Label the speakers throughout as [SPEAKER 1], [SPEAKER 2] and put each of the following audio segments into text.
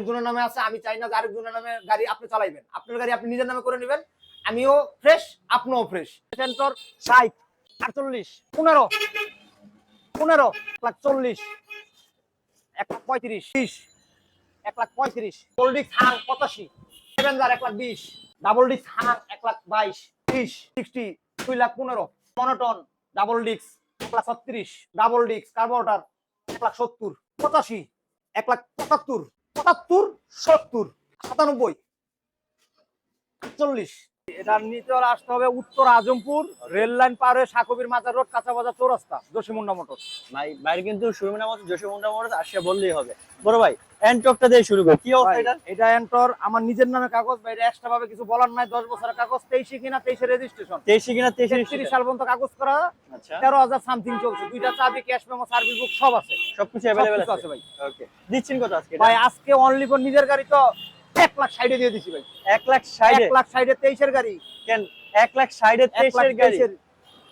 [SPEAKER 1] আরেকজনের নামে আছে, আমি চাই না যে আরেকজনের নামে গাড়ি আপনি চালাইবেন। আপনার গাড়ি আপনি নিজের নামে করে নেবেন, আমিও ফ্রেশ আপনিও ফ্রেশ সেন্টর ষাট, আটচল্লিশ, পনেরো পনেরো, এক লাখ চল্লিশ, এক লাখ পঁয়ত্রিশ, বিশ, এক লাখ পঁয়ত্রিশ কোল্ডিক্স হাং পঁচাশি সেভেন্সার এক লাখ বিশ ডাবল ডিক্স হাং এক লাখ বাইশ, ত্রিশ সিক্সটি দুই লাখ পনেরো মনোটন ডাবল ডিক্স এক লাখ ছত্রিশ ডাবল ডিক্স কার্বোটার এক লাখ সত্তর, পঁচাশি, এক লাখ পঁচাত্তর পঁচাত্তর সত্তর সাতানব্বই চল্লিশ এটা নিতে আসতে হবে উত্তর আজমপুর রেল লাইন পার হয়ে সাকবির মাজার রোড কাঁচা বাজার চৌরাস্তা জসিমুন্ডা মোটর।
[SPEAKER 2] ভাই বাইরে কিন্তু সুরমিনা মতো জসিমুন্ডা মোটর আসে বললেই হবে। বড় ভাই এন্টকটা দিয়ে শুরু করি। কি অবস্থা এটা?
[SPEAKER 1] এটা এন্টর আমার নিজের নামে কাগজ এটা এক্সট্রা ভাবে কিছু বলার নাই। দশ বছরের কাগজ তেইশে কিনা তেইশে রেজিস্ট্রেশন
[SPEAKER 2] তেইশে কিনা তেইশে
[SPEAKER 1] তেত্রিশ সাল পর্যন্ত কাগজ করা
[SPEAKER 2] আচ্ছা।
[SPEAKER 1] সামথিং চলছে। দুইটা চাবি ক্যাশ মেমো সার্ভিস বুক সব আছে।
[SPEAKER 2] সবকিছু আছে।
[SPEAKER 1] ভাই।
[SPEAKER 2] ওকে দিচ্ছেন কত আজকে
[SPEAKER 1] ভাই আজকে অনলি ফর নিজের গাড়ি তো এক লাখ সাইডে দিয়ে দিছি ভাই।
[SPEAKER 2] এক লাখ ষাট?
[SPEAKER 1] এক লাখ সাইডে তেইশের গাড়ি।
[SPEAKER 2] কেন? এক লাখ
[SPEAKER 1] লাখ
[SPEAKER 2] তেইশের গাড়ি?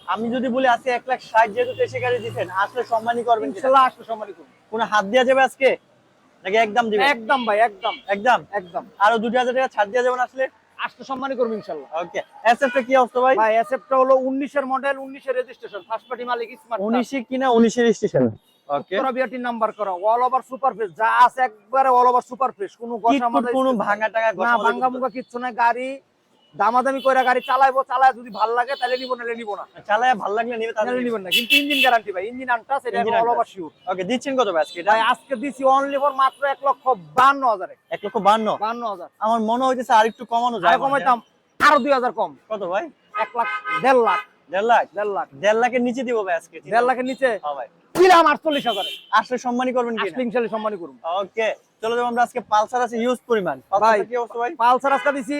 [SPEAKER 2] আমি যদি বলি আজকে এক লাখ ষাট যেহেতু তেইশে গাড়ি দিচ্ছেন আসলে সম্মানই করবেন কিনা?
[SPEAKER 1] ইনশাল্লাহ আসলে সম্মানিত করব।
[SPEAKER 2] কোনো হাত দেওয়া যাবে আজকে? নাকি একদম দিবেন?
[SPEAKER 1] একদম ভাই একদম।
[SPEAKER 2] একদম?
[SPEAKER 1] একদম।
[SPEAKER 2] আরও দুটি হাজার টাকা ছাড় দিয়ে যাবেন আসলে?
[SPEAKER 1] আসতে সম্মানই করব ইনশাল্লাহ।
[SPEAKER 2] ওকে। এসএফটা কি অবস্থা ভাই?
[SPEAKER 1] ভাই এসএফটা হলো উনিশের মডেল উনিশের রেজিস্ট্রেশন ফার্স্ট পার্টি মালিক স্মার্ট
[SPEAKER 2] উনিশে কিনা উনিশের রেজিস্ট্রেশন ওকে।
[SPEAKER 1] তোরা বিআরটি নাম্বার করা অল ওভার সুপার ফ্রেশ যা আছে একবারে অল ওভার সুপার ফ্রেশ কোনো গসা
[SPEAKER 2] কোনো ভাঙা টাকা
[SPEAKER 1] না ভাঙ্গা মুঙ্গা কিচ্ছু নাই গাড়ি দামাদামি করে গাড়ি চালাইবো চালায় যদি ভালো লাগে তাহলে নিবো নাহলে নিবো না।
[SPEAKER 2] চালায় ভালো লাগলে নিবে
[SPEAKER 1] তাহলে নিবেন না। কিন্তু ইঞ্জিন গ্যারান্টি ভাই ইঞ্জিন আনটাস এটা
[SPEAKER 2] Engine
[SPEAKER 1] all over sure
[SPEAKER 2] okay দিচ্ছেন কত ভাই আজকে?
[SPEAKER 1] ভাই আজকে দিছি অনলি ফর মাত্র এক লক্ষ বান্ন হাজারে।
[SPEAKER 2] এক লক্ষ বান্ন?
[SPEAKER 1] বান্ন হাজার।
[SPEAKER 2] আমার মনে হইতেছে আর একটু কমানো যায়
[SPEAKER 1] আর কমাইতাম আরও দুই হাজার কম।
[SPEAKER 2] কত ভাই?
[SPEAKER 1] এক লাখ দেড় লাখ।
[SPEAKER 2] দেড় লাখ?
[SPEAKER 1] দেড় লাখ।
[SPEAKER 2] দেড় লাখের নিচে দিব ভাই আজকে
[SPEAKER 1] দেড় লাখের নিচে?
[SPEAKER 2] হ্যাঁ ভাই।
[SPEAKER 1] দিলাম আটচল্লিশ হাজারে।
[SPEAKER 2] আসলে সম্মানই করবেন কি
[SPEAKER 1] আসলে ইনশাল্লাহ সম্মানী করব
[SPEAKER 2] ওকে চলো যাব আমরা আজকে পালসার আছে ইউজ পরিমাণ।
[SPEAKER 1] ভাই
[SPEAKER 2] কি অবস্থা ভাই?
[SPEAKER 1] পালসার আজকে দিছি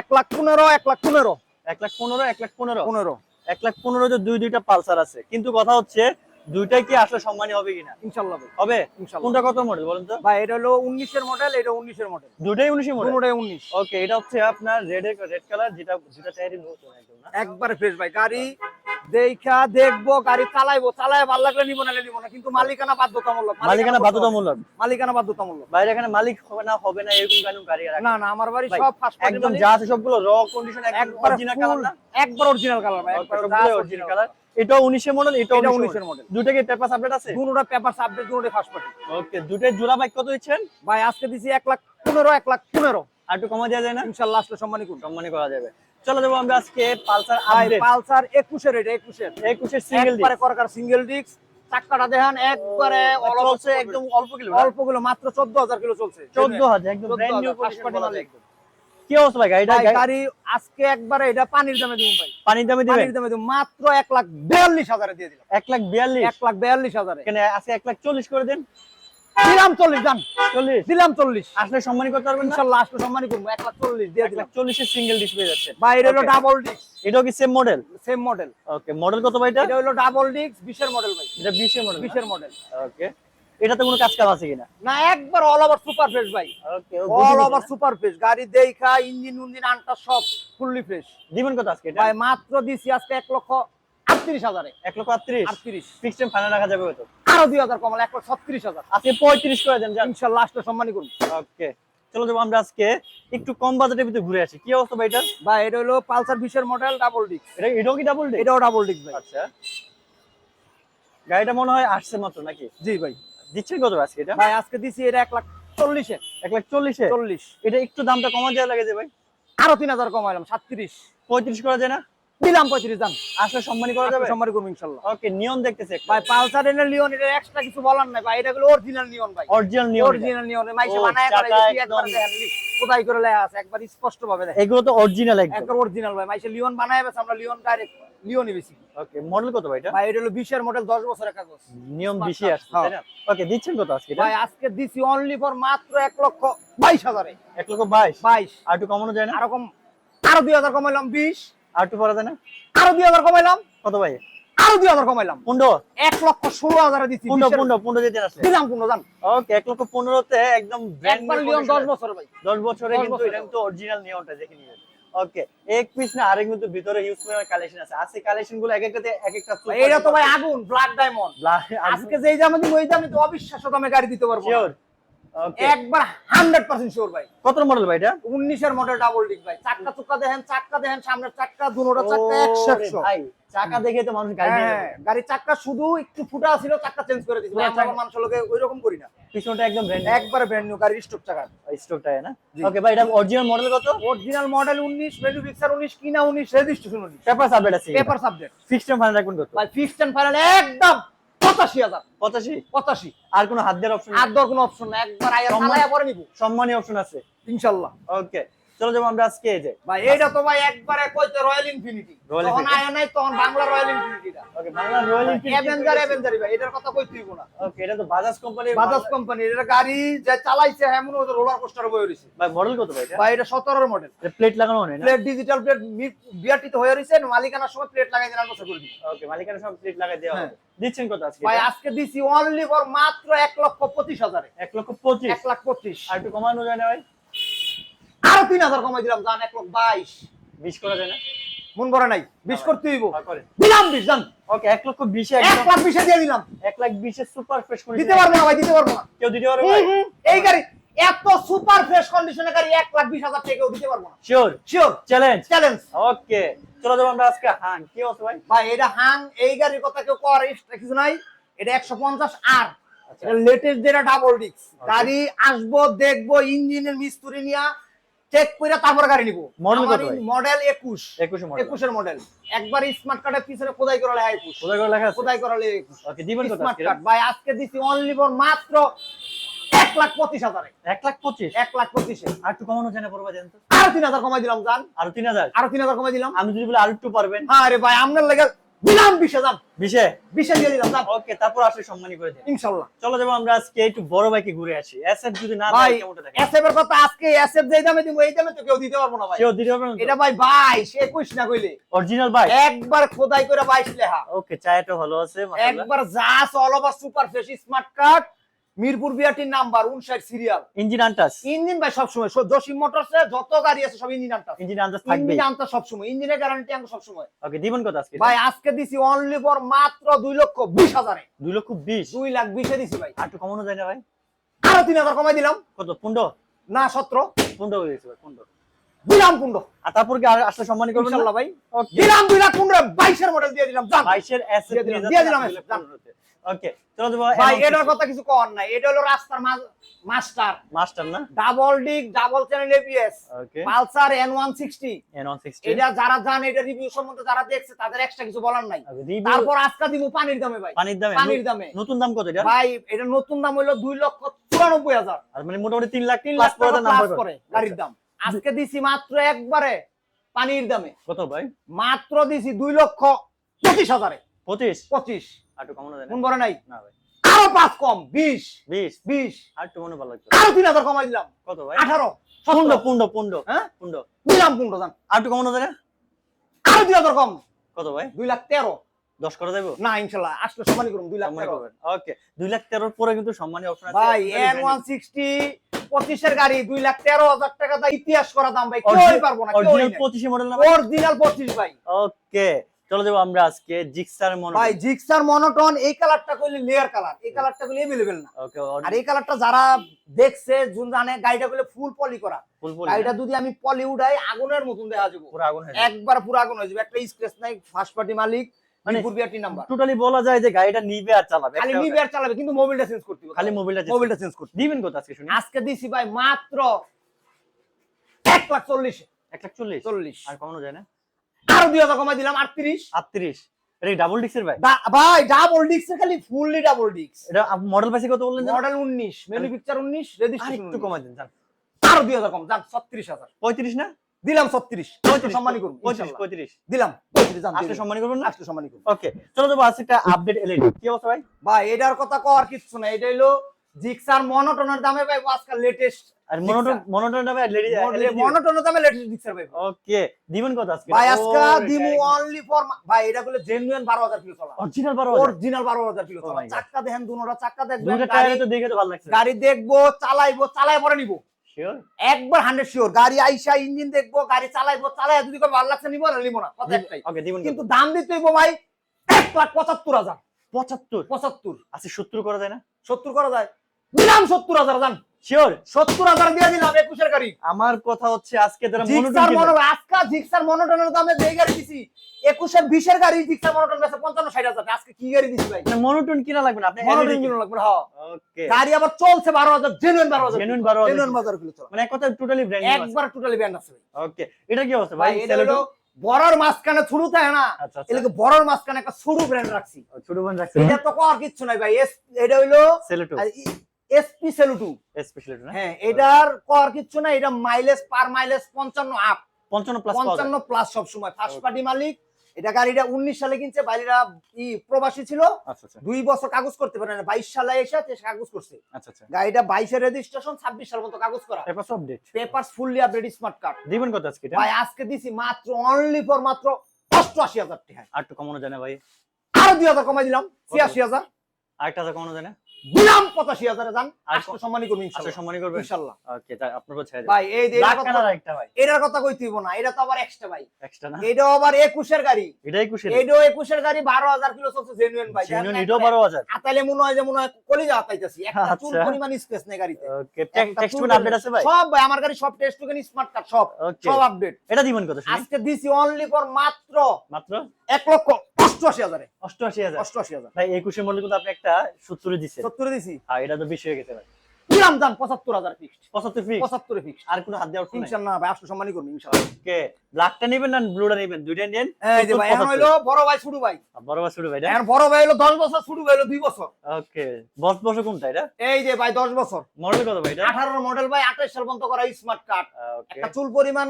[SPEAKER 1] এক লাখ পনেরো এক লাখ পনেরো।
[SPEAKER 2] এক লাখ পনেরো এক লাখ পনেরো।
[SPEAKER 1] পনেরো।
[SPEAKER 2] এক লাখ পনেরো যে দুই দুইটা পালসার আছে। কিন্তু কথা হচ্ছে দুইটাই কি আসলে সম্মানী হবে কিনা?
[SPEAKER 1] ইনশাল্লাহ
[SPEAKER 2] হবে? কোনটা কত মডেল বলেন তো?
[SPEAKER 1] ভাই এটা হলো উনিশের মডেল এটা উনিশের মডেল
[SPEAKER 2] দুটাই উনিশে মডেল
[SPEAKER 1] উনিশ।
[SPEAKER 2] ওকে এটা হচ্ছে আপনার রেড রেড কালার যেটা যেটা টায়ারই নতুন একদম না?
[SPEAKER 1] একবারে ফ্রেশ ভাই গাড়ি দেখা দেখব গাড়ি চালাইবো চালায় ভালো লাগলে নিবো নাহলে নিবো না কিন্তু মালিকানা বাধ্যতামূলক
[SPEAKER 2] মালিকানা বাধ্যতামূলক।
[SPEAKER 1] মালিকানা বাধ্যতামূলক।
[SPEAKER 2] বাইরে এখানে মালিক হবে না হবে না এরকম গাড়ি
[SPEAKER 1] না না আমার বাড়ি সব ফার্স্ট
[SPEAKER 2] একদম যা আছে সবগুলো র কন্ডিশন
[SPEAKER 1] একবার
[SPEAKER 2] অরিজিনাল কালার না?
[SPEAKER 1] একবার অরিজিনাল কালার ভাই একবার
[SPEAKER 2] অরিজিনাল কালার এটা 19 এর মডেল এটা
[SPEAKER 1] এটা
[SPEAKER 2] 19 এর
[SPEAKER 1] মডেল
[SPEAKER 2] দুটো কি পেপার আপডেট আছে?
[SPEAKER 1] দুটোটা পেপার সাবজেক্ট দুটোটা ফার্স্ট পার্টি
[SPEAKER 2] ওকে জোড়া বাইক কত দিচ্ছেন?
[SPEAKER 1] ভাই আজকে দিছি এক লাখ পনেরো এক লাখ পনেরো।
[SPEAKER 2] আর একটু কমা যায় না?
[SPEAKER 1] ইনশাল্লাহ আসলে সম্মানী করব
[SPEAKER 2] সম্মানী করা যাবে। চলো যাব আমরা আজকে পালসার আপডেট
[SPEAKER 1] পালসার একুশের এটা একুশের।
[SPEAKER 2] 21 এর সিঙ্গেল
[SPEAKER 1] একবারে করকার সিঙ্গেল ডিস্ক চাক্কাটা দেখেন একবারে
[SPEAKER 2] চলছে একদম অল্প কিলো
[SPEAKER 1] অল্প কিলো মাত্র চোদ্দ হাজার কিলো চলছে।
[SPEAKER 2] 14000 একদম ব্র্যান্ড নিউ
[SPEAKER 1] মালিক।
[SPEAKER 2] কি অবস্থা ভাই? গাড়িটা গাড়ি-
[SPEAKER 1] আজকে একবারে এটা পানির দামে দিব ভাই।
[SPEAKER 2] পানির দামে দিবেন?
[SPEAKER 1] পানির দামে দিব। মাত্র এক লাখ বিয়াল্লিশ হাজারে দিয়ে দিলাম।
[SPEAKER 2] 1 লাখ 42
[SPEAKER 1] এক লাখ বিয়াল্লিশ হাজারে।
[SPEAKER 2] এখানে আজকে 1 লাখ 40 করে দেন?
[SPEAKER 1] দিলাম চল্লিশ দাম
[SPEAKER 2] 40
[SPEAKER 1] দিলাম চল্লিশ।
[SPEAKER 2] আসলে সম্মানী করতে পারবেন না?
[SPEAKER 1] ইনশাল্লাহ আসলে সম্মানই করব। এক লাখ চল্লিশ দিয়ে দিলাম
[SPEAKER 2] লাখ 40 এর সিঙ্গেল ডিসপ্লে যাচ্ছে।
[SPEAKER 1] বাইরে হলো ডাবল ডিস্ক
[SPEAKER 2] এটাও কি same model
[SPEAKER 1] same model
[SPEAKER 2] okay model কত ভাই এটা?
[SPEAKER 1] এটা হলো ডাবল ডিস্ক বিশের মডেল ভাই।
[SPEAKER 2] এটা 20 এর মডেল
[SPEAKER 1] বিশের মডেল
[SPEAKER 2] ওকে এটাতে কোনো কাজ কাম আছে কিনা?
[SPEAKER 1] না একবার অল ওভার সুপার ফ্রেশ ভাই।
[SPEAKER 2] Okay
[SPEAKER 1] all over super fresh গাড়ি দেখা ইঞ্জিন উঞ্জিন আনটা সব ফুললি ফ্রেশ
[SPEAKER 2] দিবেন কত আজকে
[SPEAKER 1] ভাই মাত্র দিছি আজকে এক লক্ষ আটত্রিশ হাজারে।
[SPEAKER 2] 1 লক্ষ 38
[SPEAKER 1] আটত্রিশ।
[SPEAKER 2] ফিক্সড টাইম ফাইনাল রাখা যাবে হয়তো
[SPEAKER 1] আরও দুই হাজার কমাল এক লক্ষ ছত্রিশ হাজার।
[SPEAKER 2] আজকে 35 করে দেন
[SPEAKER 1] ইনশাল্লাহ আসলে সম্মানই করব
[SPEAKER 2] ওকে চলো যাব আমরা আজকে একটু কম বাজেটের ভিতরে ঘুরে আসি। কি অবস্থা ভাই এটা
[SPEAKER 1] ভাই এটা হলো পালসার বিশের মডেল ডাবল ডিস্ক
[SPEAKER 2] এটা এটাও কি ডাবল ডে
[SPEAKER 1] এটাও ডাবল ডিস্ক ভাই।
[SPEAKER 2] আচ্ছা। গাড়িটা মনে হয় আসছে মাত্র নাকি?
[SPEAKER 1] জি ভাই।
[SPEAKER 2] দিচ্ছেন কত আজকে এটা?
[SPEAKER 1] ভাই আজকে দিছি এটা এক লাখ চল্লিশে।
[SPEAKER 2] এক লাখ চল্লিশে?
[SPEAKER 1] চল্লিশ।
[SPEAKER 2] এটা একটু দামটা কমা দেওয়া লাগে যে ভাই।
[SPEAKER 1] আরও তিন হাজার কমাইলাম সাতত্রিশ।
[SPEAKER 2] পঁয়ত্রিশ করা যায় না?
[SPEAKER 1] দিলাম পঁয়ত্রিশ দাম।
[SPEAKER 2] আসলে সম্মানী করা যাবে?
[SPEAKER 1] সম্মানই করব ইনশাল্লাহ।
[SPEAKER 2] ওকে নিয়ন দেখতেছে
[SPEAKER 1] ভাই পালসার এনে লিওন এটা এক্সট্রা কিছু বলার নাই ভাই এটা হলো অরিজিনাল নিয়ন ভাই।
[SPEAKER 2] অরিজিনাল নিয়ন
[SPEAKER 1] অরিজিনাল নিয়ন মাইসে বানায় করে একবার কোথায় করে লেখা আছে একবার স্পষ্ট ভাবে দেখেন।
[SPEAKER 2] এগুলো তো অরিজিনাল একদম।
[SPEAKER 1] একবার অরিজিনাল ভাই মাইসে লিওন বানায় বেছে আমরা লিওন ডাইরেক্ট লিওনই বেশি।
[SPEAKER 2] ওকে মডেল কত ভাই এটা?
[SPEAKER 1] ভাই এটা হলো বিশের মডেল দশ বছরের কাগজ।
[SPEAKER 2] নিয়ম
[SPEAKER 1] Smart
[SPEAKER 2] বেশি
[SPEAKER 1] card,
[SPEAKER 2] আসছে তাই না? ওকে দিচ্ছেন কত আজকে
[SPEAKER 1] ভাই আজকে দিছি অনলি ফর মাত্র এক লক্ষ বাইশ হাজারে।
[SPEAKER 2] এক লক্ষ বাইশ?
[SPEAKER 1] বাইশ।
[SPEAKER 2] আর একটু কমানো যায় না?
[SPEAKER 1] আরও কম আরও দুই হাজার কমাইলাম বিশ।
[SPEAKER 2] আর একটু পড়া যায় না
[SPEAKER 1] আরও দুই হাজার কমাইলাম।
[SPEAKER 2] কত ভাই?
[SPEAKER 1] আরও দুই হাজার কমাইলাম।
[SPEAKER 2] পনেরো।
[SPEAKER 1] এক লক্ষ ষোলো হাজারে দিচ্ছি
[SPEAKER 2] পনেরো
[SPEAKER 1] বিশের-
[SPEAKER 2] পনেরো পনেরো দিতে আসলে
[SPEAKER 1] দিলাম পনেরো
[SPEAKER 2] ওকে এক লক্ষ পনেরোতে একদম
[SPEAKER 1] দশ বছর ভাই।
[SPEAKER 2] দশ বছরে কিন্তু
[SPEAKER 1] বছরে।
[SPEAKER 2] এটা কিন্তু অরিজিনাল নিয়মটা দেখে ওকে এক পিস না আরেক কিন্তু ভিতরে ইউজ করে কালেকশন আছে। আছে কালেকশনগুলো এক একটাতে এক একটা
[SPEAKER 1] তো ভাই আগুন ব্ল্যাক ডায়মন্ড আজকে যেই দামে দিব ওই দামে তো অবিশ্বাস্য দামে গাড়ি দিতে পারব একবার হান্ড্রেড পার্সেন্ট শিওর ভাই।
[SPEAKER 2] কত মডেল ভাই এটা?
[SPEAKER 1] উনিশের মডেল ডাবল ডিক ভাই। চাক্কা চুক্কা দেখেন চাক্কা দেখেন সামনের চাক্কা দুনোটা চাক্কা একশো একশো।
[SPEAKER 2] ভাই চাকা দেখে তো মানুষ গাড়ি
[SPEAKER 1] হ্যাঁ, চাক্কা শুধু একটু ফুটা ছিল চাক্কা চেঞ্জ করে দিয়েছি।
[SPEAKER 2] পুরো
[SPEAKER 1] আমরা
[SPEAKER 2] চাক্কা-
[SPEAKER 1] মানুষ লোকে ওই রকম করি না।
[SPEAKER 2] পিছনটা একদম ব্র্যান্ড
[SPEAKER 1] একবারে ব্র্যান্ড নিউ গাড়ির স্টক চাকা।
[SPEAKER 2] স্টকটা না? ওকে ভাই এটা অরিজিনাল মডেল কত?
[SPEAKER 1] অরিজিনাল মডেল কিনা উনিশ রেজিস্ট্রেশন উনিশ।
[SPEAKER 2] পেপার সাবজেক্ট আছে।
[SPEAKER 1] Paper subject
[SPEAKER 2] fixed time final রাখবেন কত
[SPEAKER 1] ভাই ফিক্সড এন্ড ফাইনাল একদম পঁচাশি হাজার।
[SPEAKER 2] 85
[SPEAKER 1] পঁচাশি।
[SPEAKER 2] আর কোনো হাত দেওয়ার অপশন
[SPEAKER 1] আর কোনো অপশন না একবার আয়া পরে নিব।
[SPEAKER 2] সম্মানীয় অপশন আছে।
[SPEAKER 1] ইনশাল্লাহ।
[SPEAKER 2] ওকে চলো যাব আমরা আজকে এই যে।
[SPEAKER 1] ভাই এইটা তো ভাই একবারে কইতে রয়্যাল ইনফিনিটি তখন। আয়া নাই তখন Bangla royal ইনফিনিটিটা
[SPEAKER 2] okay Bangla royal infinity
[SPEAKER 1] avenger অ্যাভেঞ্জারই ভাই এটার কথা কইতে হইব না।
[SPEAKER 2] ওকে এটা তো বাজাজ কোম্পানির
[SPEAKER 1] বাজাজ কোম্পানি এটা গাড়ি যে চালাইছে এমন ওই রোলার কোস্টার বয়ে রইছে।
[SPEAKER 2] ভাই মডেল কত ভাই
[SPEAKER 1] ভাই এটা 17 এর মডেল
[SPEAKER 2] প্লেট লাগানো নেই না?
[SPEAKER 1] প্লেট ডিজিটাল প্লেট বিআরটি তো হয়ে রইছে মালিকানার সময় প্লেট লাগাই দিলাম বছর করে দিবি
[SPEAKER 2] ওকে মালিকানা সব প্লেট লাগাই দেওয়া
[SPEAKER 1] হ্যাঁ।
[SPEAKER 2] হবে। দিচ্ছেন কত আজকে
[SPEAKER 1] ভাই আজকে দিছি অনলি ফর মাত্র 1 লক্ষ 25 হাজারে।
[SPEAKER 2] এক লক্ষ পঁচিশ?
[SPEAKER 1] 1 লাখ 25
[SPEAKER 2] আর একটু কমানো যায় না ভাই?
[SPEAKER 1] আরও 3000 কমাই দিলাম জান 1 লক্ষ 22
[SPEAKER 2] বিশ করা যায় না?
[SPEAKER 1] মন ভরে নাই 20 করতে হইব।
[SPEAKER 2] হ্যাঁ,
[SPEAKER 1] দিলাম 20 জান।
[SPEAKER 2] ওকে এক লক্ষ বিশে
[SPEAKER 1] 1
[SPEAKER 2] একদম
[SPEAKER 1] লাখ 20 দিয়ে দিলাম।
[SPEAKER 2] এক লাখ বিশে সুপার ফ্রেশ করে
[SPEAKER 1] দিতে পারব না ভাই দিতে পারব না।
[SPEAKER 2] কেউ দিতে পারবে
[SPEAKER 1] এই গাড়ি এত সুপার ফ্রেশ কন্ডিশনের গাড়ি 1 লাখ 20 হাজার টাকাও দিতে পারব না।
[SPEAKER 2] Sure
[SPEAKER 1] sure
[SPEAKER 2] challenge
[SPEAKER 1] challenge
[SPEAKER 2] okay চলো যাব আমরা আজকে হান কি আছে ভাই?
[SPEAKER 1] ভাই এটা হাং এই গাড়ির কথা কেউ কর কিছু নাই। এটা 150 আর।
[SPEAKER 2] আচ্ছা।
[SPEAKER 1] লেটেস্ট যেটা ডাবল ডিক্স গাড়ি আসব দেখব ইঞ্জিনের মিস্ত্রি নিয়া চেক করে তারপর গাড়ি নিবো।
[SPEAKER 2] Model কত
[SPEAKER 1] মডেল 21
[SPEAKER 2] একুশে। মডেল
[SPEAKER 1] 21 এর মডেল একবার স্মার্ট কার্ডের পিছনে খোদাই করা লেখা 21
[SPEAKER 2] কোথায় করে লেখা
[SPEAKER 1] খোদাই করা লেখা 21
[SPEAKER 2] ওকে দিবেন কত
[SPEAKER 1] স্মার্ট কার্ড ভাই আজকে দিছি অনলি ফর মাত্র 1 লাখ 25 হাজারে।
[SPEAKER 2] এক লাখ পঁচিশ?
[SPEAKER 1] 1 লাখ 25 এ
[SPEAKER 2] আর একটু কমানো যায় না পড়বা জানেন তো?
[SPEAKER 1] আরও 3000 কমাই দিলাম জান।
[SPEAKER 2] আরও তিন হাজার?
[SPEAKER 1] আরও 3000 কমাই দিলাম।
[SPEAKER 2] আমি যদি বলে আর একটু পারবেন।
[SPEAKER 1] আরে ভাই আপনার লাগে দিলাম 20000
[SPEAKER 2] বিশে?
[SPEAKER 1] 20 দিয়ে দিলাম
[SPEAKER 2] ওকে তারপর আসলে সম্মানী করে দেন
[SPEAKER 1] ইনশাআল্লাহ
[SPEAKER 2] চলো যাব আমরা আজকে একটু বড় বাইকে ঘুরে আসি। এসএফ যদি না কেমনটা
[SPEAKER 1] এসএফ এর কথা আজকে এসএফ যেই দামে দিব এই দামে তো কেউ দিতে পারব না ভাই।
[SPEAKER 2] কেউ দিতে পারবে না
[SPEAKER 1] এটা ভাই 22 21 না কইলে।
[SPEAKER 2] অরিজিনাল ভাই
[SPEAKER 1] একবার খোদাই করে 22 লেখা
[SPEAKER 2] ওকে চায়াটা ভালো আছে মাশাআল্লাহ।
[SPEAKER 1] একবার just all over super fresh smart card Mirpur বিআরটির number 59 serial
[SPEAKER 2] engine untouched.
[SPEAKER 1] Engine ভাই সব সময় জসিম মোটরসে যত গাড়ি আছে সব ইঞ্জিন আনতা
[SPEAKER 2] ইঞ্জিন আনটাস থাকবে
[SPEAKER 1] ইঞ্জিন আনতা সব সময় ইঞ্জিনের গ্যারান্টি আনতা সব সময়
[SPEAKER 2] ওকে দিবেন কত আজকে?
[SPEAKER 1] ভাই আজকে দিছি অনলি ফর মাত্র 2 লক্ষ 20 হাজারে।
[SPEAKER 2] দুই লক্ষ বিশ?
[SPEAKER 1] দুই লাখ 20 এ দিছি ভাই।
[SPEAKER 2] আর একটু কমানো যায় না ভাই?
[SPEAKER 1] আরও 3000 কমাই দিলাম।
[SPEAKER 2] কত? পনেরো?
[SPEAKER 1] না 17
[SPEAKER 2] পনেরো হয়ে গেছে ভাই পনেরো।
[SPEAKER 1] দিলাম 15
[SPEAKER 2] আর তারপর কি আসলে সম্মানী করবেন না?
[SPEAKER 1] ইনশাআল্লাহ ভাই। দিলাম 2 লাখ 15 22 এর মডেল দিয়ে দিলাম।
[SPEAKER 2] বাইশের
[SPEAKER 1] দিয়ে দিলাম, দিয়ে দিলাম
[SPEAKER 2] ওকে চলো দেবো
[SPEAKER 1] ভাই এটার কথা কিছু কর নাই। এটা হলো রাস্তার মাস্টার।
[SPEAKER 2] মাস্টার না?
[SPEAKER 1] Double disc double channel ABS Pulsar N one sixty
[SPEAKER 2] N one sixty
[SPEAKER 1] এটা যারা জানে এটা রিভিউ সম্বন্ধে যারা দেখছে তাদের এক্সট্রা কিছু বলার নাই। তারপর আজকা দিব পানির দামে ভাই।
[SPEAKER 2] পানির দামে।
[SPEAKER 1] পানির দামে।
[SPEAKER 2] নতুন দাম কত এটা?
[SPEAKER 1] ভাই এটা নতুন দাম হইল দুই লক্ষ চুরানব্বই হাজার।
[SPEAKER 2] আর মানে মোটামুটি তিন লাখ
[SPEAKER 1] তিন লাখ করে। গাড়ির দাম। আজকে দিছি মাত্র একবারে পানির দামে।
[SPEAKER 2] কত ভাই?
[SPEAKER 1] মাত্র দিছি দুই লক্ষ পঁচিশ হাজারে।
[SPEAKER 2] পঁচিশ?
[SPEAKER 1] পঁচিশ।
[SPEAKER 2] আর কমানো যায় না?
[SPEAKER 1] কোন বড় নাই?
[SPEAKER 2] না ভাই।
[SPEAKER 1] আরও পাঁচ কম? বিশ।
[SPEAKER 2] বিশ?
[SPEAKER 1] বিশ।
[SPEAKER 2] আর একটু মনে ভালো লাগতো।
[SPEAKER 1] আরও তিন হাজার কমাই দিলাম।
[SPEAKER 2] কত ভাই?
[SPEAKER 1] আঠারো।
[SPEAKER 2] পনেরো
[SPEAKER 1] সতেরো
[SPEAKER 2] পনেরো পনেরো
[SPEAKER 1] হ্যাঁ?
[SPEAKER 2] পনেরো
[SPEAKER 1] দিলাম পনেরো দাম
[SPEAKER 2] আর একটু কমানো যায়
[SPEAKER 1] আরও দুই হাজার কম?
[SPEAKER 2] কত ভাই?
[SPEAKER 1] দুই লাখ তেরো।
[SPEAKER 2] দশ করে দেবো
[SPEAKER 1] না ইনশাল্লাহ। আসলে সমানই করুন দুই লাখ
[SPEAKER 2] সম্মানী
[SPEAKER 1] তেরো।
[SPEAKER 2] ওকে। দুই লাখ তেরোর পরে কিন্তু সম্মানী অপশন আছে।
[SPEAKER 1] ভাই এন ওয়ান সিক্সটি পঁচিশের গাড়ি দুই লাখ তেরো হাজার টাকা ইতিহাস করা দাম ভাই। কেউই পারব না
[SPEAKER 2] অরিজিনাল পঁচিশে মডেল
[SPEAKER 1] অরিজিনাল পঁচিশ ভাই।
[SPEAKER 2] ওকে। চলো যাব আমরা আজকে জিক্সার মনে
[SPEAKER 1] ভাই জিক্সার মনোটন এই কালারটা কইলে লেয়ার কালার এই কালারটা কইলে না।
[SPEAKER 2] ওকে
[SPEAKER 1] আর এই কালারটা যারা দেখছে যোন জানে গাড়িটা কইলে ফুল পলি করা।
[SPEAKER 2] ফুল ফুল
[SPEAKER 1] গাড়িটা যদি আমি পলি উঠাই আগুনের মতন দেখা যাব।
[SPEAKER 2] পুরো আগুন হয়ে
[SPEAKER 1] একবার পুরো আগুন হয়ে যাবে। একটা স্ক্রেচ নাই ফার্স্ট পার্টি মালিক
[SPEAKER 2] মানে
[SPEAKER 1] নাম্বার
[SPEAKER 2] টোটালি বলা যায় যে গাড়িটা নিবে আর চালাবে।
[SPEAKER 1] খালি নিবে আর চালাবে কিন্তু মোবিলটা চেঞ্জ করতে হবে।
[SPEAKER 2] খালি মোবিলটা
[SPEAKER 1] মোবিলটা চেঞ্জ করতে
[SPEAKER 2] দিবেন কত আজকে শুনি?
[SPEAKER 1] আজকে দিছি ভাই মাত্র এক লাখ চল্লিশ।
[SPEAKER 2] এক লাখ চল্লিশ?
[SPEAKER 1] চল্লিশ।
[SPEAKER 2] আর কমানো যায় না?
[SPEAKER 1] আরও দুই হাজার কমাই দিলাম আটত্রিশ।
[SPEAKER 2] আটত্রিশ। এটা ডাবল ভাই?
[SPEAKER 1] ভাই ডাবল খালি ফুললি ডাবল ডিক্স
[SPEAKER 2] এটা মডেল পাইছে কত বললেন
[SPEAKER 1] মডেল উনিশ ম্যানুফ্যাকচার উনিশ রেজিস্ট্রেশন
[SPEAKER 2] একটু কমাই দেন
[SPEAKER 1] আরও দুই হাজার কম যান ছত্রিশ হাজার।
[SPEAKER 2] পঁয়ত্রিশ না?
[SPEAKER 1] দিলাম ছত্রিশ। সম্মানই করুন
[SPEAKER 2] পঁয়ত্রিশ পঁয়ত্রিশ।
[SPEAKER 1] দিলাম
[SPEAKER 2] আসলে সম্মানী করবেন না?
[SPEAKER 1] আসলে সম্মানই করুন।
[SPEAKER 2] ওকে চলো যাব আজকে একটা আপডেট এলইডি কি অবস্থা ভাই?
[SPEAKER 1] ভাই এটার কথা কর কিচ্ছু না এটা হলো জিক্সার মনোটনের দামে ভাই আজকাল লেটেস্ট
[SPEAKER 2] আর মনোটন
[SPEAKER 1] মনোটনের দামে লেটেস্ট জিক্সার ভাই
[SPEAKER 2] ওকে দিবেন কত আজকে?
[SPEAKER 1] ভাই আজকে দিমু অনলি ফর ভাই এটা বলে জেনুইন বারো হাজার কিলো চলা।
[SPEAKER 2] অরিজিনাল বারো
[SPEAKER 1] অরিজিনাল বারো হাজার কিলো
[SPEAKER 2] Oh
[SPEAKER 1] চলা. চাক্কা দেখেন দুনোটা চাক্কা দেখবেন গাড়ি-
[SPEAKER 2] টায়ারে তো দেখে তো ভালো লাগছে।
[SPEAKER 1] গাড়ি দেখব চালাইবো চালাই পরে নিবো।
[SPEAKER 2] শিওর
[SPEAKER 1] একবার হান্ড্রেড শিওর গাড়ি আইসা ইঞ্জিন দেখব গাড়ি চালাইবো চালাই যদি ভালো লাগছে নিবো না নিবো না। কথা একটাই।
[SPEAKER 2] ওকে দিবেন
[SPEAKER 1] কিন্তু দাম দিতে হইবো ভাই এক লাখ পঁচাত্তর হাজার।
[SPEAKER 2] পঁচাত্তর?
[SPEAKER 1] পঁচাত্তর।
[SPEAKER 2] আচ্ছা সত্তর করা যায় না?
[SPEAKER 1] সত্তর করা যায়। দিলাম সত্তর হাজার জান।
[SPEAKER 2] শিওর
[SPEAKER 1] সত্তর হাজার দিয়ে দিলাম একুশের গাড়ি।
[SPEAKER 2] আমার কথা হচ্ছে আজকে যারা
[SPEAKER 1] জিক্সার
[SPEAKER 2] মনোটন
[SPEAKER 1] জিক্সার মনোটনের দামে যে গাড়ি দিছি একুশের বিশের গাড়ি জিক্সার মনোটন বেচে পঞ্চান্ন ষাট হাজার। আজকে কি গাড়ি দিছি ভাই?
[SPEAKER 2] মনোটন কিনা লাগবে না? আপনি
[SPEAKER 1] মনোটন কিনো লাগবে হ্যাঁ গাড়ি আবার চলছে বারো হাজার জেনুইন বারো হাজার।
[SPEAKER 2] Genuine 12,000
[SPEAKER 1] জেনুইন বাজার
[SPEAKER 2] মানে এক কথা টোটালি ব্র্যান্ড
[SPEAKER 1] একবার টোটালি ব্যান্ড আছে
[SPEAKER 2] ওকে এটা কি অবস্থা?
[SPEAKER 1] ভাই এটা হলো বড়র মাঝখানে ছুড়ু থাকে না?
[SPEAKER 2] আচ্ছা আচ্ছা।
[SPEAKER 1] এলাকে বড়র মাঝখানে একটা সরু ব্র্যান্ড রাখছি।
[SPEAKER 2] বোন রাখছে
[SPEAKER 1] এটা তো কর কিচ্ছু নাই ভাই। এটা হইল
[SPEAKER 2] সেলেটো
[SPEAKER 1] এসপি সেলুটু
[SPEAKER 2] স্পেশাল না?
[SPEAKER 1] হ্যাঁ এটার কর কিচ্ছু না এটা মাইলেজ পার মাইলেজ পঞ্চান্ন আপ
[SPEAKER 2] 55 প্লাস পাওয়া যায়।
[SPEAKER 1] পঞ্চান্ন প্লাস সব সময়। ফার্স্ট পার্টি মালিক এটা গাড়িটা উনিশ সালে কিনছে বাইরেরা ই প্রবাসী ছিল।
[SPEAKER 2] আচ্ছা আচ্ছা।
[SPEAKER 1] দুই বছর কাগজ করতে পারে না বাইশ সালে এসে কাগজ করছে।
[SPEAKER 2] আচ্ছা আচ্ছা।
[SPEAKER 1] গাড়িটা রেজিস্ট্রেশন ছাব্বিশ সাল মতো কাগজ করা।
[SPEAKER 2] Papers update
[SPEAKER 1] paper fully update smart card
[SPEAKER 2] দিবেন কত আজকে
[SPEAKER 1] ভাই আজকে দিছি মাত্র অনলি ফর মাত্র অষ্টআশি হাজার টাকা।
[SPEAKER 2] আর একটু কমানো যায় না ভাই।
[SPEAKER 1] আরও দুই হাজার কমাই দিলাম ছিয়াশি হাজার।
[SPEAKER 2] আরেকটা হাজার কমানো
[SPEAKER 1] দিলাম পঁচাশি হাজারে যান আজকে সম্মানই করব
[SPEAKER 2] আচ্ছা
[SPEAKER 1] ইনশাল্লাহ
[SPEAKER 2] সম্মানই করবেন?
[SPEAKER 1] ইনশাল্লাহ।
[SPEAKER 2] ওকে তাই আপনার ছেড়ে
[SPEAKER 1] ভাই এই যে
[SPEAKER 2] একটা ভাই।
[SPEAKER 1] এটার কথা কই তুইব না এটা তো আবার এক্সট্রা ভাই।
[SPEAKER 2] এক্সট্রা না?
[SPEAKER 1] এটাও আবার একুশের গাড়ি।
[SPEAKER 2] এটাই খুশি
[SPEAKER 1] এটাও একুশের গাড়ি বারো হাজার কিলো চলছে জেনুইন ভাই।
[SPEAKER 2] জেনুইন এটাও বারো হাজার।
[SPEAKER 1] আতাইলে মনে হয় যে মনে হয় কলিজা আতাইতেছি একটা চুল
[SPEAKER 2] আচ্ছা।
[SPEAKER 1] পরিমাণ স্পেস নেই গাড়িতে।
[SPEAKER 2] ওকে টেক্সট আপডেট আছে ভাই?
[SPEAKER 1] সব ভাই আমার গাড়ি সব টেস্ট টুকেন স্মার্ট কার্ড সব। সব আপডেট
[SPEAKER 2] এটা দিবেন কত
[SPEAKER 1] আজকে দিছি অনলি ফর মাত্র
[SPEAKER 2] মাত্র?
[SPEAKER 1] এক লক্ষ। অষ্টআশি হাজারে
[SPEAKER 2] অষ্টআশি হাজার।
[SPEAKER 1] অষ্টআশি হাজার।
[SPEAKER 2] ভাই মধ্যে কিন্তু আপনি একটা সত্তরে দিচ্ছেন
[SPEAKER 1] সত্তরে দিছি।
[SPEAKER 2] আর এটা তো বেশি হয়ে গেছে ভাই।
[SPEAKER 1] দাম ফিক্সড
[SPEAKER 2] আর কোনো হাত
[SPEAKER 1] ভাই আসলে সম্মানই করব
[SPEAKER 2] ব্ল্যাকটা নেবেন না ব্লুটা নেবেন? দুইটা নেন?
[SPEAKER 1] এই যে ভাই এখন হইল বড় ভাই ছোট ভাই।
[SPEAKER 2] বড় বা ছোট ভাই
[SPEAKER 1] এখন বড় ভাই হলো দশ বছর ছোট ভাই হলো বছর।
[SPEAKER 2] ওকে। বস বসে কোনটা এটা
[SPEAKER 1] এই যে ভাই দশ বছর।
[SPEAKER 2] মডেল কত ভাই এটা?
[SPEAKER 1] মডেল ভাই আঠাশ সাল পর্যন্ত করা স্মার্ট কার্ড একটা চুল পরিমাণ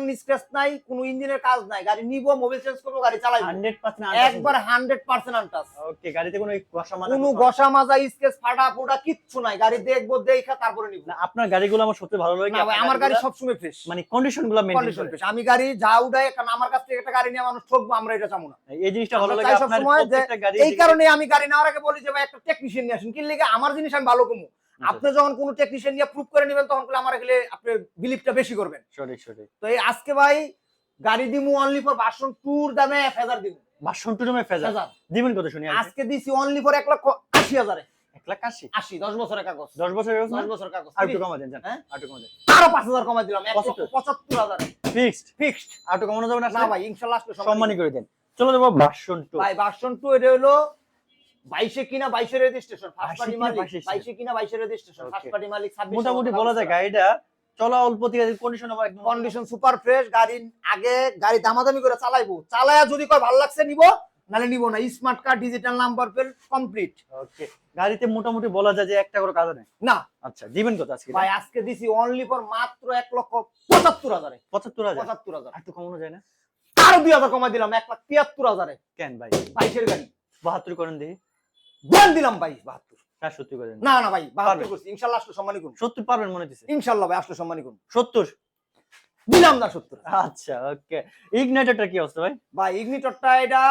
[SPEAKER 1] নাই কোনো ইঞ্জিনের কাজ নাই। গাড়ি নিবো মোবাইল চেঞ্জ করব গাড়ি
[SPEAKER 2] 100%
[SPEAKER 1] একবার হান্ড্রেড পার্সেন্ট আনটাস
[SPEAKER 2] ওকে গাড়িতে কোনো ঘষা মাজা
[SPEAKER 1] কোনো মাজা ফাটা ফোটা কিচ্ছু নাই। গাড়ি দেখব দেখা তারপরে নিবো।
[SPEAKER 2] না আপনার গাড়িগুলো আমার ভালো লাগে
[SPEAKER 1] আমার গাড়ি সবসময় ফ্রেশ
[SPEAKER 2] মানে কন্ডিশনগুলো মেইনটেইন
[SPEAKER 1] কন্ডিশন ফ্রেশ আমি গাড়ি যা উঠাই কারণ আমার কাছ থেকে একটা গাড়ি নিয়ে মানুষ ঠকবো আমরা এটা চাবো না।
[SPEAKER 2] এই জিনিসটা ভালো লাগে আপনার প্রত্যেকটা গাড়ি
[SPEAKER 1] এই কারণে আমি গাড়ি নেওয়ার আগে বলি যে ভাই একটা টেকনিশিয়ান নিয়ে আসুন। কি লেগে আমার জিনিস আমি ভালো কমু।
[SPEAKER 2] আচ্ছা।
[SPEAKER 1] আপনি যখন কোনো টেকনিশিয়ান নিয়ে প্রুভ করে নেবেন তখন আমার গেলে আপনি বিলিভটা বেশি করবেন।
[SPEAKER 2] সঠিক সঠিক।
[SPEAKER 1] তো এই আজকে ভাই গাড়ি দিমু অনলি ফর বাসন ট্যুর দামে এক হাজার দিমু।
[SPEAKER 2] বাসন টুরমে ফেজা
[SPEAKER 1] হাজার।
[SPEAKER 2] দিবেন কত শুনি আজকে?
[SPEAKER 1] দিছি অনলি ফর এক লক্ষ আশি হাজারে।
[SPEAKER 2] এক লাখ আশি।
[SPEAKER 1] আশি দশ বছরের কাগজ।
[SPEAKER 2] দশ বছর
[SPEAKER 1] দশ বছর কাগজ।
[SPEAKER 2] আর একটু কমা দেন
[SPEAKER 1] হ্যাঁ?
[SPEAKER 2] আর একটু কমা দেন।
[SPEAKER 1] আরও পাঁচ হাজার কমাই দিলাম
[SPEAKER 2] পঁচাত্তর।
[SPEAKER 1] পঁচাত্তর হাজার।
[SPEAKER 2] ফিক্সড
[SPEAKER 1] ফিক্সড
[SPEAKER 2] আর একটু কমানো যাবে না?
[SPEAKER 1] না ভাই ইনশাল্লাহ আসলে
[SPEAKER 2] সম্মানই করে দেন। চলো টু
[SPEAKER 1] ভাই ভার্সন টু এটা হলো বাইশে কিনা রেজিস্ট্রেশন ফার্স্ট পার্টি মালিক। বাইশে কিনা বাইশের রেজিস্ট্রেশন
[SPEAKER 2] Okay.
[SPEAKER 1] ফার্স্ট পার্টি মালিক
[SPEAKER 2] মোটামুটি বলা যায় গাড়িটা চলা অল্প থেকে কন্ডিশন আবার একদম
[SPEAKER 1] কন্ডিশন সুপার ফ্রেশ গাড়ি আগে গাড়ি দামাদামি করে চালাইবো। চালায়া যদি কয় ভালো লাগছে নিব। নালে নিব না। Smart card digital number plate complete
[SPEAKER 2] okay গাড়িতে মোটামুটি বলা যায় যে একটা করে কাজ নেই?
[SPEAKER 1] না।
[SPEAKER 2] আচ্ছা দিবেন কত আজকে?
[SPEAKER 1] ভাই আজকে দিছি অনলি ফর মাত্র এক লক্ষ পঁচাত্তর হাজারে।
[SPEAKER 2] পঁচাত্তর হাজার?
[SPEAKER 1] পঁচাত্তর হাজার।
[SPEAKER 2] একটু কমানো যায় না?
[SPEAKER 1] আরও দুই হাজার কমাই দিলাম এক লাখ তিয়াত্তর হাজারে।
[SPEAKER 2] কেন ভাই?
[SPEAKER 1] বাইশের গাড়ি।
[SPEAKER 2] বাহাত্তর করেন দেখি।
[SPEAKER 1] দেন দিলাম ভাই বাহাত্তর।
[SPEAKER 2] হ্যাঁ সত্যি করেন।
[SPEAKER 1] না না ভাই বাহাত্তর করছি। ইনশাল্লাহ আসলে সম্মানই করুন।
[SPEAKER 2] সত্যি পারবেন মনে হচ্ছে
[SPEAKER 1] ইনশাল্লাহ ভাই আসলে সম্মানই করুন।
[SPEAKER 2] সত্তর?
[SPEAKER 1] দিলাম না সত্তর।
[SPEAKER 2] আচ্ছা ওকে। ইগনাইটারটা কি অবস্থা ভাই?
[SPEAKER 1] ভাই ইগনিটরটা এটা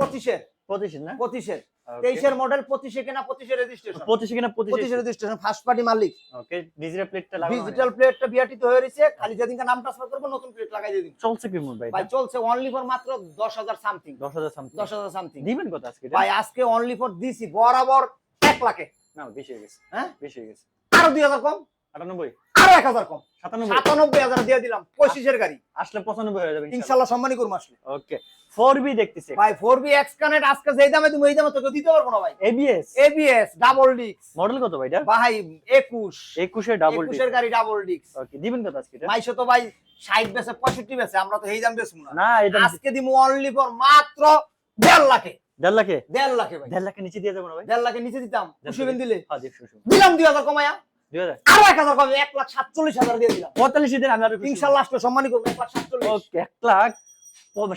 [SPEAKER 1] পঁচিশের
[SPEAKER 2] পঁচিশ না?
[SPEAKER 1] পঁচিশের তেইশের মডেল পঁচিশে কেনা পঁচিশের রেজিস্ট্রেশন
[SPEAKER 2] পঁচিশে কিনা পঁচিশে।
[SPEAKER 1] রেজিস্ট্রেশন ফার্স্ট পার্টি মালিক।
[SPEAKER 2] ওকে ডিজিটাল প্লেটটা লাগানো
[SPEAKER 1] ডিজিটাল প্লেটটা হয়ে রয়েছে। খালি যেদিনকে নাম ট্রান্সফার করব নতুন প্লেট লাগাই দিন
[SPEAKER 2] চলছে কি ভাই
[SPEAKER 1] ভাই চলছে অনলি ফর মাত্র দশ হাজার সামথিং
[SPEAKER 2] দশ হাজার সামথিং
[SPEAKER 1] দশ হাজার সামথিং
[SPEAKER 2] দিবেন কত আজকে?
[SPEAKER 1] ভাই আজকে অনলি ফর দিছি বরাবর এক লাখে।
[SPEAKER 2] না বেশি হয়ে গেছে।
[SPEAKER 1] হ্যাঁ?
[SPEAKER 2] বেশি হয়ে গেছে।
[SPEAKER 1] আরও দুই হাজার কম?
[SPEAKER 2] আটানব্বই।
[SPEAKER 1] আরও এক হাজার কম।
[SPEAKER 2] সাতানব্বই।
[SPEAKER 1] সাতানব্বই হাজার দিয়ে দিলাম পঁচিশের গাড়ি।
[SPEAKER 2] আসলে পঁচানব্বই হয়ে যাবে
[SPEAKER 1] ইনশাল্লাহ সম্মানই করব আসলে।
[SPEAKER 2] ওকে। ফোর বি দেখতেছি।
[SPEAKER 1] ভাই ফোর বি এক্স কানেক্ট আজকে যেই দামে তুমি এই দামে তোকে দিতে পারব না ভাই।
[SPEAKER 2] এবিএস
[SPEAKER 1] এবিএস ডাবল ডিক্স
[SPEAKER 2] মডেল কত ভাই
[SPEAKER 1] ভাই একুশ।
[SPEAKER 2] একুশে ডাবল
[SPEAKER 1] একুশের গাড়ি ডাবল ডিক্স
[SPEAKER 2] ওকে দিবেন কত আজকে
[SPEAKER 1] মাইশো তো ভাই ষাট বেছে পঁয়ষট্টি আমরা তো এই দাম না। আজকে অনলি ফর মাত্র দেড় লাখে।
[SPEAKER 2] দেড় লাখে?
[SPEAKER 1] দেড় লাখে ভাই।
[SPEAKER 2] দেড় নিচে দিয়ে যাব না ভাই?
[SPEAKER 1] দেড় লাখের নিচে দিতাম। দিলে?
[SPEAKER 2] হ্যাঁ
[SPEAKER 1] দিলাম দুই হাজার কমায়া। আরও এক হাজার কমে এক লাখ সাতচল্লিশ হাজার দিয়ে দিলাম।
[SPEAKER 2] পঁয়তাল্লিশ দিন আমি
[SPEAKER 1] ইনশাল্লাহ আসলে সম্মানই করব এক লাখ সাতচল্লিশ।
[SPEAKER 2] এক লাখ।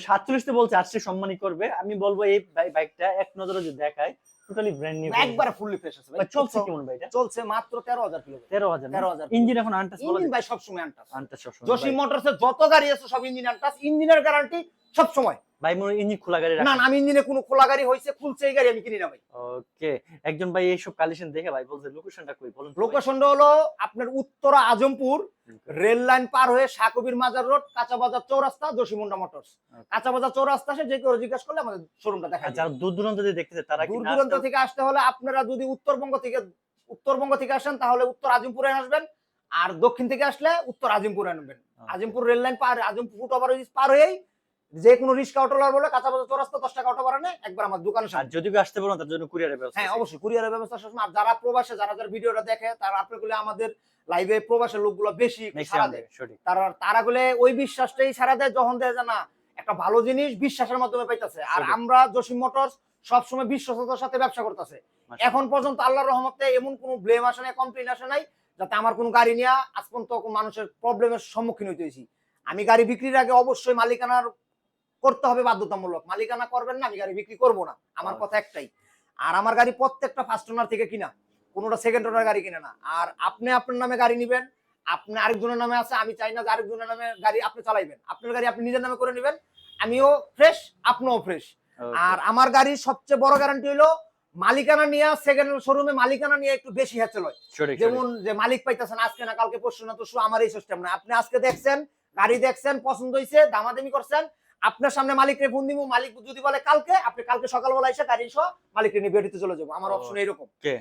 [SPEAKER 2] সাতচল্লিশতে বলছে আজকে সম্মানই করবে। আমি বলব এই বাইকটা এক নজরে যদি দেখায় টোটালি ব্র্যান্ড নিউ
[SPEAKER 1] একবারে ফুললি ফ্রেশ আছে ভাই।
[SPEAKER 2] চলছে কেমন ভাই এটা?
[SPEAKER 1] চলছে মাত্র তেরো হাজার কিলো
[SPEAKER 2] তেরো হাজার
[SPEAKER 1] তেরো হাজার
[SPEAKER 2] ইঞ্জিন এখন আনটাস বলা
[SPEAKER 1] ইঞ্জিন ভাই সবসময় আনটাস।
[SPEAKER 2] আনটাস সবসময়।
[SPEAKER 1] জসি
[SPEAKER 2] ভাই।
[SPEAKER 1] মোটরস যত গাড়ি আছে সব ইঞ্জিন আনটাস। ইঞ্জিনের গ্যারান্টি সব সময়
[SPEAKER 2] ভাই মোর ইঞ্জিন খোলা গাড়ি
[SPEAKER 1] না আমি ইঞ্জিনে কোনো খোলা গাড়ি হয়েছে খুলছে এই গাড়ি আমি কিনি না ভাই।
[SPEAKER 2] ওকে একজন ভাই এইসব কালেকশন দেখে ভাই বলছে লোকেশনটা কই? বলুন
[SPEAKER 1] লোকেশনটা হলো আপনার উত্তরা আজমপুর রেল লাইন পার হয়ে শাকবির মাজার রোড কাঁচা বাজার চৌরাস্তা জসিমুন্ডা মোটরস।
[SPEAKER 2] Okay.
[SPEAKER 1] কাঁচা বাজার চৌরাস্তা সে যে কেউ জিজ্ঞাসা করলে আমাদের শোরুমটা দেখা
[SPEAKER 2] যারা দূর দূরান্ত দিয়ে দেখতেছে তারা
[SPEAKER 1] দূর দূরান্ত থেকে আসতে হলে আপনারা যদি উত্তরবঙ্গ থেকে উত্তরবঙ্গ থেকে আসেন তাহলে উত্তর আজিমপুরে আসবেন আর দক্ষিণ থেকে আসলে উত্তর আজিমপুরে নেবেন আজিমপুর রেল লাইন পার আজিমপুর ফুট ওভার পার হয়েই যে কোনো রিক্সা অটোলার বলে কাঁচা বাজার চৌরাস্তা দশ টাকা অটো বাড়ানে একবার আমার দোকানের
[SPEAKER 2] আর যদি আসতে পারো তার জন্য কুরিয়ারের ব্যবস্থা
[SPEAKER 1] হ্যাঁ অবশ্যই কুরিয়ারের ব্যবস্থা সবসময়। আর যারা প্রবাসে যারা যারা ভিডিওটা দেখে তারা আপনারগুলো আমাদের লাইভে প্রবাসের লোকগুলো বেশি
[SPEAKER 2] Maximum
[SPEAKER 1] দেয়। তারা তারা গুলে ওই বিশ্বাসটাই সারা দেয় যখন দেয় না একটা ভালো জিনিস বিশ্বাসের মাধ্যমে পাইতেছে। আর আমরা জসিম মোটরস সবসময় বিশ্বস্ততার সাথে ব্যবসা করতেছে। এখন পর্যন্ত আল্লাহর রহমতে এমন কোনো ব্লেম আসে নাই কমপ্লেন আসে নাই যাতে আমার কোনো গাড়ি নিয়ে আজ পর্যন্ত মানুষের প্রবলেমের সম্মুখীন হইতে হয়েছি আমি গাড়ি বিক্রির আগে অবশ্যই মালিকানার করতে হবে বাধ্যতামূলক। মালিকানা করবেন না আমি গাড়ি বিক্রি করব না। আমার কথা একটাই। আর আমার গাড়ি প্রত্যেকটা ফার্স্ট ওনার থেকে কিনা কোনোটা সেকেন্ড ওনার গাড়ি কিনে না। আর আপনি আপনার নামে গাড়ি নিবেন আপনি আরেকজনের নামে আছে আমি চাই না যে আরেকজনের নামে গাড়ি আপনি চালাইবেন। আপনার গাড়ি আপনি নিজের নামে করে নেবেন আমিও ফ্রেশ আপনিও ফ্রেশ আর আমার গাড়ির সবচেয়ে বড় গ্যারান্টি হলো মালিকানা নিয়ে সেকেন্ড শোরুমে মালিকানা নিয়ে একটু বেশি হ্যাচেল হয়। যেমন যে মালিক পাইতেছেন আজকে না কালকে পরশু না তো শুধু আমার এই সিস্টেম না। আপনি আজকে দেখছেন গাড়ি দেখছেন পছন্দ হয়েছে দামাদামি করছেন আপনার সামনে মালিককে ফোন দিব মালিক যদি বলে কালকে আপনি কালকে সকালবেলা এসে গাড়ি সহ মালিককে নিয়ে বেরিতে চলে যাব আমার অপশন এইরকম
[SPEAKER 2] সঠিক।